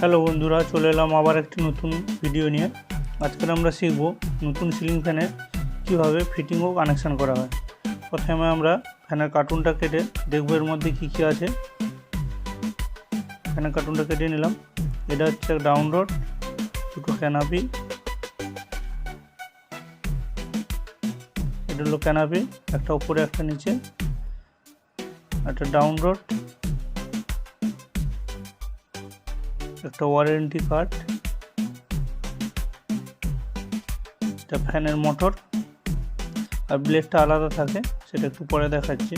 Hello বন্ধুরা, চলে এলাম আবার একটি নতুন ভিডিও নিয়ে। আজকে আমরা শিখব নতুন সিলিং ফ্যানের কীভাবে ফিটিং ও কানেকশান করা হয়। প্রথমে আমরা ফ্যানের কার্টুনটা কেটে দেখব এর মধ্যে কী কী আছে। ফ্যানের কার্টুনটা কেটে নিলাম। এটা হচ্ছে ডাউনলোড দুটো ক্যানাপি এটা হলো ক্যানাপি একটা উপরে, একটা নিচে। একটা ডাউন ডাউনলোড একটা ওয়ারেন্টি কার্ড এটা ফ্যানের মোটর আর ব্লেডটা আলাদা থাকে, সেটা একটু পরে দেখাচ্ছি।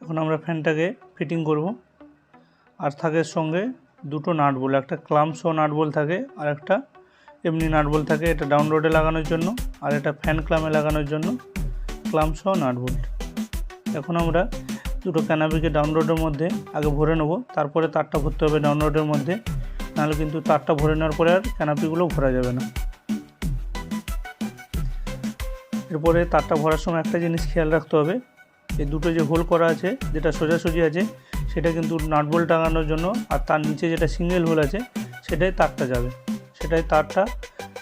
এখন আমরা ফ্যানটাকে ফিটিং করব। আর থাকে সঙ্গে দুটো নাট বল একটা ক্লামসো নাট বল থাকে, আর একটা এমনি নাট বল থাকে, এটা ডাউনলোডে লাগানোর জন্য, আর এটা ফ্যান ক্লামে লাগানোর জন্য ক্লামসো নাট বোল্ট এখন আমরা দুটো ক্যানাবিকে ডাউনলোডের মধ্যে আগে ভরে নেব, তারপরে তারটা ভরতে হবে ডাউনলোডের মধ্যে, নাহলে কিন্তু তারটা ভরে নেওয়ার পরে আর ক্যানাপিগুলো ভরা যাবে না। এরপরে তারটা ভরার সময় একটা জিনিস খেয়াল রাখতে হবে, এই দুটো যে হোল করা আছে, যেটা সোজাসুজি আছে, সেটা কিন্তু নাটবোল টাঙানোর জন্য, আর তার নিচে যেটা সিঙ্গেল হোল আছে, সেটাই তারটা যাবে। সেটাই তারটা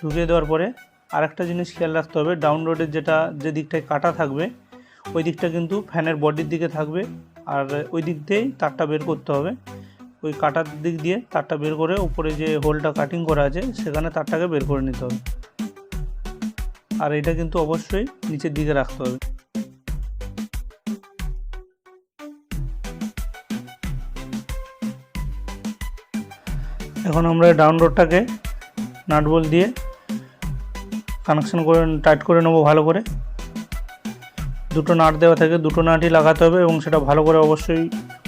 ঢুকিয়ে দেওয়ার পরে আরেকটা জিনিস খেয়াল রাখতে হবে, ডাউনলোডের যেটা, যে দিকটায় কাটা থাকবে ওই দিকটা কিন্তু ফ্যানের বডির দিকে থাকবে আর ওই দিক দিয়েই তারটা বের করতে হবে। ওই কাটার দিক দিয়ে তারটা বের করে উপরে যে হোলটা কাটিং করা আছে, সেখানে তারটাকে বের করে নিতে হবে। আর এটা কিন্তু অবশ্যই নিচের দিকে রাখতে হবে। এখন আমরা ডাউনলোডটাকে নাটবল দিয়ে কানেকশন করে টাইট করে নেব ভালো করে। দুটো নাট দেওয়া থাকে, দুটো নাটই লাগাতে হবে এবং সেটা ভালো করে অবশ্যই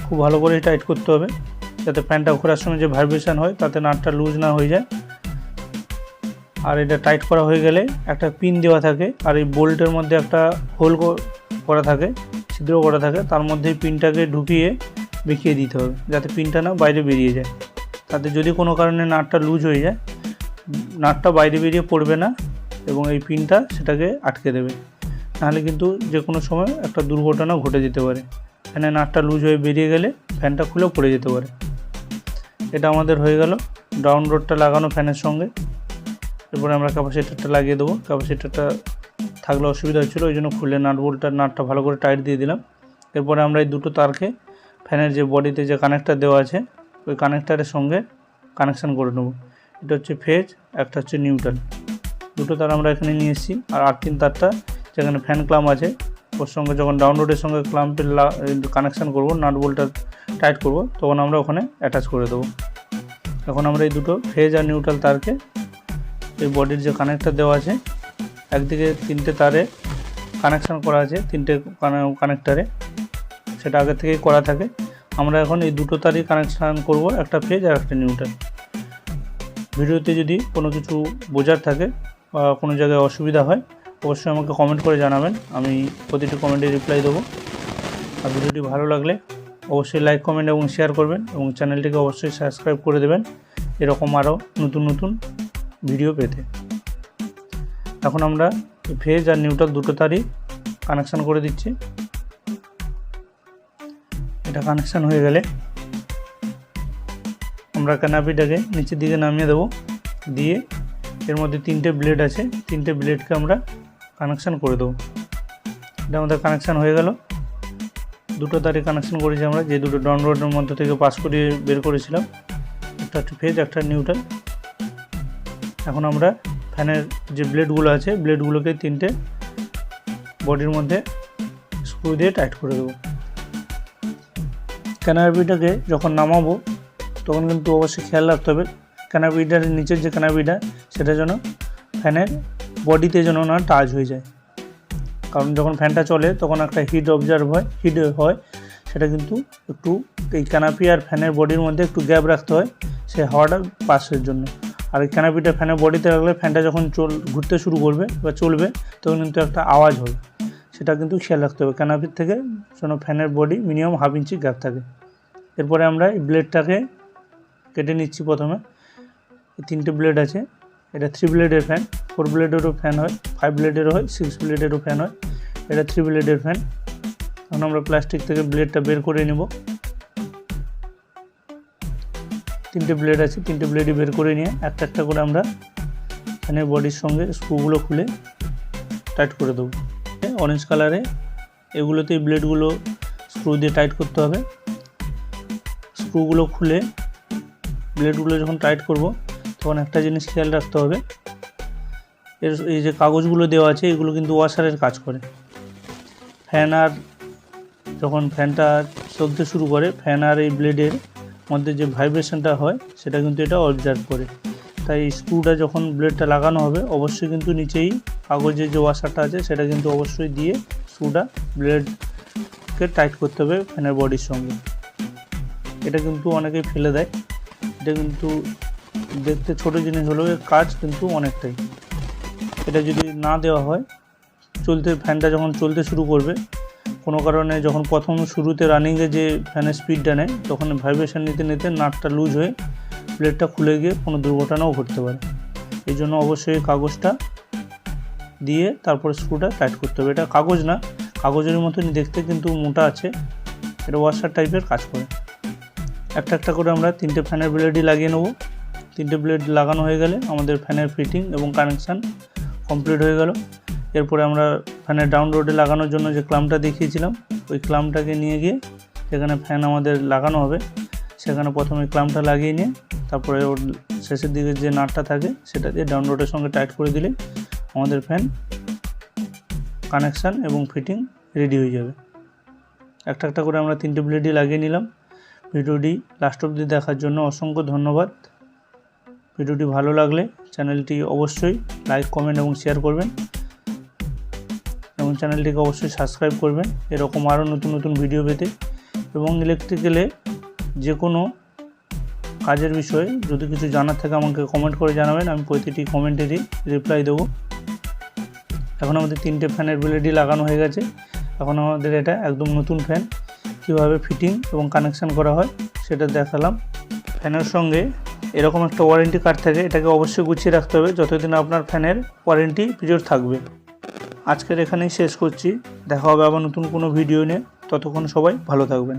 খুব ভালো করেই টাইট করতে হবে, যাতে প্যান্টটা ঘোরার সময় যে ভাইব্রেশন হয় তাতে নাটটা লুজ না হয়ে যায়। আর এটা টাইট করা হয়ে গেলে একটা পিন দেওয়া থাকে, আর এই বোল্টের মধ্যে একটা হোল করা থাকে, ছিদ্র করা থাকে, তার মধ্যে পিনটাকে ঢুকিয়ে বেঁকিয়ে দিতে হবে, যাতে পিনটা না বাইরে বেরিয়ে যায়। তাতে যদি কোনো কারণে নাটটা লুজ হয়ে যায়, নাটটা বাইরে বেরিয়ে পড়বে না এবং এই পিনটা সেটাকে আটকে দেবে। নাহলে কিন্তু যে কোনো সময় একটা দুর্ঘটনা ঘটে যেতে পারে। ফ্যানে নাটটা লুজ হয়ে বেরিয়ে গেলে ফ্যানটা খুলেও পড়ে যেতে পারে। এটা আমাদের হয়ে গেল। ডাউন রোডটা লাগানো ফ্যানের সঙ্গে। এরপরে আমরা ক্যাপাসিটারটা লাগিয়ে দেবো। ক্যাপাসিটারটা থাকলে অসুবিধা হচ্ছিল, ওই জন্য খুলে নাট বোল্টটার নাটটা ভালো করে টাইট দিয়ে দিলাম। এরপরে আমরা এই দুটো তারকে ফ্যানের যে বডিতে যে কানেক্টার দেওয়া আছে, ওই কানেক্টারের সঙ্গে কানেকশান করে নেব। এটা হচ্ছে ফেজ, একটা হচ্ছে নিউট্রাল। দুটো তার আমরা এখানে নিয়ে এসেছি। আর আর্থিন তারটা যেখানে ফ্যান ক্লাম আছে। ওর সঙ্গে যখন ডাউনলোডের সঙ্গে ক্লাম্পের কানেকশান করব নাট বোল্টটা টাইট করব, তখন আমরা ওখানে অ্যাটাচ করে দেবো। এখন আমরা এই দুটো ফেজ আর নিউট্রাল তারকে, এই বডির যে কানেক্টার দেওয়া আছে, একদিকে তিনটে তারে কানেকশান করা আছে, তিনটে কানেক্টারে সেটা আগে থেকেই করা থাকে। আমরা এখন এই দুটো তারই কানেকশান করব, একটা ফেজ আর একটা নিউট্রাল ভিডিওতে যদি কোনো কিছু বোঝার থাকে বা কোনো জায়গায় অসুবিধা হয় অবশ্যই আমাকে কমেন্ট করে জানাবেন। আমি প্রতিটি কমেন্টে রিপ্লাই দেবো। আর ভিডিওটি ভালো লাগলে অবশ্যই লাইক কমেন্ট এবং শেয়ার করবেন এবং চ্যানেলটিকে অবশ্যই সাবস্ক্রাইব করে দেবেন। এরকম আরও নতুন নতুন ভিডিও পেতে। এখন আমরা ভেজ আর নিউট্রাল দুটো তারই কানেকশান করে দিচ্ছি। এটা কানেকশান হয়ে গেলে আমরা ক্যানাপিটাকে নিচের দিকে নামিয়ে দেবো। দিয়ে এর মধ্যে তিনটে ব্লেড আছে। তিনটে ব্লেডকে আমরা কানেকশান করে দেবো। এটা আমাদের কানেকশান হয়ে গেল। দুটো তারে কানেকশান করেছি আমরা, যে দুটো ডাউনলোডের মধ্যে থেকে পাস করিয়ে বের করেছিলাম। একটা হচ্ছে ফেজ একটা নিউট্রাল এখন আমরা ফ্যানের যে ব্লেডগুলো আছে ব্লেডগুলোকে তিনটে বডির মধ্যে স্ক্রু দিয়ে টাইট করে দেবো। ক্যানাপিটাকে যখন নামাবো, তখন কিন্তু অবশ্যই খেয়াল রাখতে হবে। ক্যানাপিটার নিচের যে ক্যানাপিটা সেটা যেন ফ্যানের বডিতে যেন না টাচ হয়ে যায়। কারণ যখন ফ্যানটা চলে, তখন একটা হিট অবজার্ভ হয় হিট হয়, সেটা কিন্তু একটু এই ক্যানাপি আর ফ্যানের বডির মধ্যে একটু গ্যাপ রাখতে হয়, সে হাওয়াটা পাসের জন্য। আর এই ক্যানাপিটা ফ্যানের বডিতে রাখলে ফ্যানটা যখন চল, ঘুরতে শুরু করবে বা চলবে, তখন কিন্তু একটা আওয়াজ হবে সেটা কিন্তু খেয়াল রাখতে হবে। ক্যানাপির থেকে যেন ফ্যানের body minimum half inch gap থাকে। এরপরে আমরা এই ব্লেডটাকে কেটে নিচ্ছি প্রথমে। তিনটে ব্লেড আছে। এটা থ্রি ব্লেডের ফ্যান ফোর ব্লেডেরও ফ্যান হয় ফাইভ ব্লেডেরও হয় সিক্স ব্লেডেরও ফ্যান হয়। এটা থ্রি ব্লেডের ফ্যান এখন আমরা প্লাস্টিক থেকে ব্লেডটা বের করে নেব। তিনটে ব্লেড আছে, তিনটে ব্লেডই বের করে নিয়ে একটা একটা করে আমরা ফ্যানের বডির সঙ্গে স্ক্রুগুলো খুলে টাইট করে দেবো। অরেঞ্জ কালারে এগুলোতে ব্লেডগুলো স্ক্রু দিয়ে টাইট করতে হবে। স্ক্রুগুলো খুলে ব্লেডগুলো যখন টাইট করব তখন একটা জিনিস খেয়াল রাখতে হবে। এর, এই যে কাগজগুলো দেওয়া আছে, এগুলো কিন্তু ওয়াশারের কাজ করে। ফ্যান আর যখন ফ্যানটা চলতে শুরু করে ফ্যান আর এই ব্লেডের মধ্যে যে ভাইব্রেশনটা হয়, সেটা কিন্তু এটা অবজার্ভ করে। তাই স্ক্রুটা যখন ব্লেডটা লাগানো হবে, অবশ্যই কিন্তু নিচেই কাগজের যে ওয়াশারটা আছে, সেটা কিন্তু অবশ্যই দিয়ে স্ক্রুটা ব্লেডকে টাইট করতে হবে ফ্যানের বডির সঙ্গে। এটা কিন্তু অনেকেই ফেলে দেয়। এটা কিন্তু দেখতে ছোট জিনিস হলেও এর কাজ কিন্তু অনেকটাই। এটা যদি না দেওয়া হয়, চলতে ফ্যানটা যখন চলতে শুরু করবে, কোনো কারণে যখন প্রথম শুরুতে রানিংয়ে যে ফ্যানের স্পিডটা নেয়, তখন ভাইব্রেশন নিতে নিতে নাটটা লুজ হয়ে প্লেটটা খুলে গিয়ে কোনো দুর্ঘটনাও ঘটতে পারে। এই জন্য অবশ্যই কাগজটা দিয়ে তারপরে স্ক্রুটা টাইট করতে হবে। এটা কাগজ না, কাগজের মতনই দেখতে কিন্তু মোটা আছে। এটা ওয়াশার টাইপের কাজ করে। একটা একটা করে আমরা তিনটে ফ্যানের ব্লেডই লাগিয়ে নেব। তিনটে ব্লেড লাগানো হয়ে গেলে আমাদের ফ্যানের ফিটিং এবং কানেকশান কমপ্লিট হয়ে গেল। এরপরে আমরা ফ্যানের ডাউন রোডে লাগানোর জন্য যে ক্লামটা দেখিয়েছিলাম, ওই ক্লামটাকে নিয়ে গিয়ে যেখানে ফ্যান আমাদের লাগানো হবে, সেখানে প্রথমে ক্লামটা লাগিয়ে নিয়ে তারপরে ওর শেষের দিকে যে নাটটা থাকে, সেটা দিয়ে ডাউন রোডের সঙ্গে টাইট করে দিলে আমাদের ফ্যান কানেকশান এবং ফিটিং রেডি হয়ে যাবে। একটা একটা করে আমরা তিনটে ব্লেডই লাগিয়ে নিলাম। ভিডিওটি লাস্ট অবধি দেখার জন্য অসংখ্য ধন্যবাদ। ভিডিওটি ভালো লাগলে চ্যানেলটি অবশ্যই লাইক, কমেন্ট এবং শেয়ার করবেন। এবং চ্যানেলটিকে অবশ্যই সাবস্ক্রাইব করবেন। এরকম আরও নতুন নতুন ভিডিও পেতে। এবং ইলেকট্রিক্যালে যে কোনো কাজের বিষয়ে যদি কিছু জানার থাকে আমাকে কমেন্ট করে জানাবেন। আমি প্রতিটি কমেন্টেরই রিপ্লাই দেবো। এখন আমাদের তিনটে ফ্যানের ব্লেডই লাগানো হয়ে গেছে। এখন আমাদের এটা একদম নতুন ফ্যান। কীভাবে ফিটিং এবং কানেকশান করা হয় সেটা দেখালাম। ফ্যানের সঙ্গে এরকম একটা ওয়ারেন্টি কার্ড থাকে, এটাকে অবশ্যই গুছিয়ে রাখতে হবে যতদিন আপনার ফ্যানের ওয়ারেন্টি পিরিয়ড থাকবে। আজকের এখানেই শেষ করছি। দেখা হবে আবার নতুন কোনো ভিডিও নিয়ে। ততক্ষণ সবাই ভালো থাকবেন।